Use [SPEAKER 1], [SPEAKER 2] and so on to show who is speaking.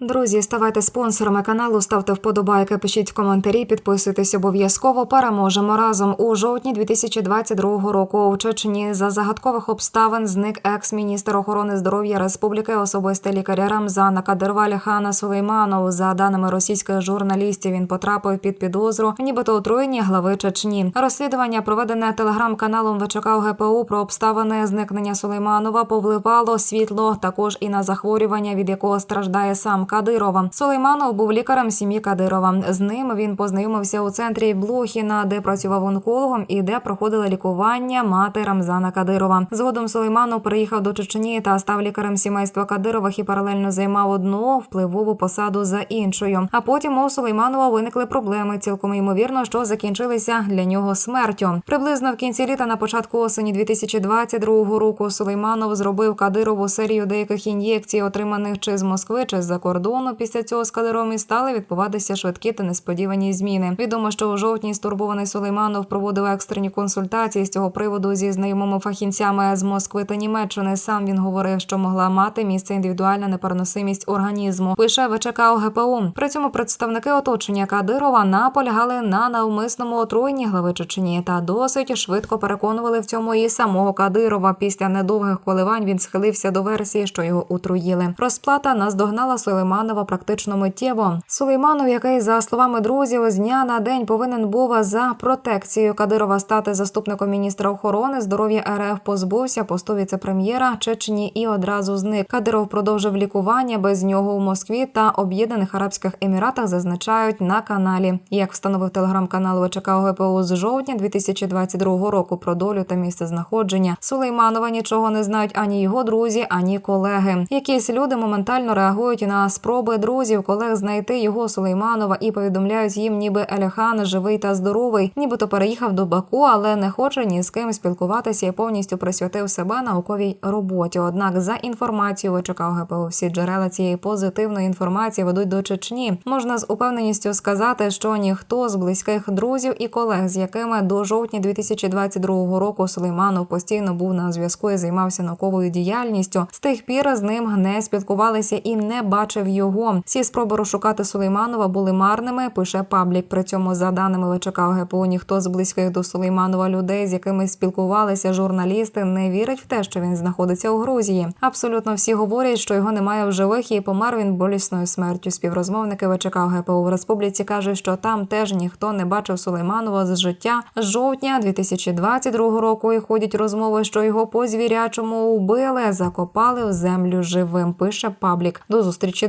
[SPEAKER 1] Друзі, ставайте спонсорами каналу, ставте вподобайки, пишіть коментарі, підписуйтесь обов'язково. Переможемо разом у жовтні 2022 року. У Чечні за загадкових обставин зник екс-міністр охорони здоров'я республіки, особистий лікаря Рамзана Кадирваля Хана Сулейманов. За даними російських журналістів, він потрапив під підозру, нібито отруєння глави Чечні. Розслідування, проведене телеграм-каналом ВЧК ГПУ про обставини зникнення Сулейманова, повливало світло також і на захворювання, від якого страждає сам Кадирова. Сулейманов був лікарем сім'ї Кадирова. З ним він познайомився у центрі Блохіна, де працював онкологом і де проходила лікування мати Рамзана Кадирова. Згодом Сулейманов приїхав до Чечні та став лікарем сімейства Кадирових і паралельно займав одну впливову посаду за іншою. А потім у Сулейманова виникли проблеми. Цілком ймовірно, що закінчилися для нього смертю. Приблизно в кінці літа, на початку осені 2022 року, Сулейманов зробив Кадирову серію деяких ін'єкцій, отриманих чи з Москви, чи з-за кордону. Після цього з Кадировим і стали відбуватися швидкі та несподівані зміни. Відомо, що у жовтні стурбований Сулейманов проводив екстрені консультації з цього приводу зі знайомими фахівцями з Москви та Німеччини. Сам він говорив, що могла мати місце індивідуальна непереносимість організму. Пише ВЧК ОГПУ. При цьому представники оточення Кадирова наполягали на навмисному отруєнні глави Чечні та досить швидко переконували в цьому і самого Кадирова. Після недовгих коливань він схилився до версії, що його отруїли. Розплата наздогнала Сулейманова практично миттєво. Сулейманов, який за словами друзів з дня на день повинен був за протекцією Кадирова стати заступником міністра охорони здоров'я РФ, позбувся посту віце-прем'єра Чечні і одразу зник. Кадиров продовжив лікування без нього у Москві та Об'єднаних Арабських Еміратах. Зазначають на каналі. Як встановив телеграм-канал ВЧК ОГПУ з жовтня 2022 року про долю та місце знаходження Сулейманова нічого не знають ані його друзі, ані колеги. Якісь люди моментально реагують на спроби друзів, колег знайти його Сулейманова і повідомляють їм, ніби Еляхан живий та здоровий, нібито переїхав до Баку, але не хоче ні з ким спілкуватися і повністю присвятив себе науковій роботі. Однак, за інформацією ВЧК ГПУ, всі джерела цієї позитивної інформації ведуть до Чечні. Можна з упевненістю сказати, що ніхто з близьких друзів і колег, з якими до жовтня 2022 року Сулейманов постійно був на зв'язку і займався науковою діяльністю, з тих пір з ним не спілкувалися і не бачив його. Всі спроби розшукати Сулейманова були марними. Пише паблік. При цьому, за даними ВЧК ГПУ, ніхто з близьких до Сулейманова людей, з якими спілкувалися журналісти, не вірить в те, що він знаходиться у Грузії. Абсолютно всі говорять, що його немає в живих і помер він болісною смертю. Співрозмовники ВЧК ГПУ в республіці кажуть, що там теж ніхто не бачив Сулейманова з життя з жовтня 2022 року. І ходять розмови, що його по звірячому убили, закопали в землю живим. Пише паблік. До зустрічі,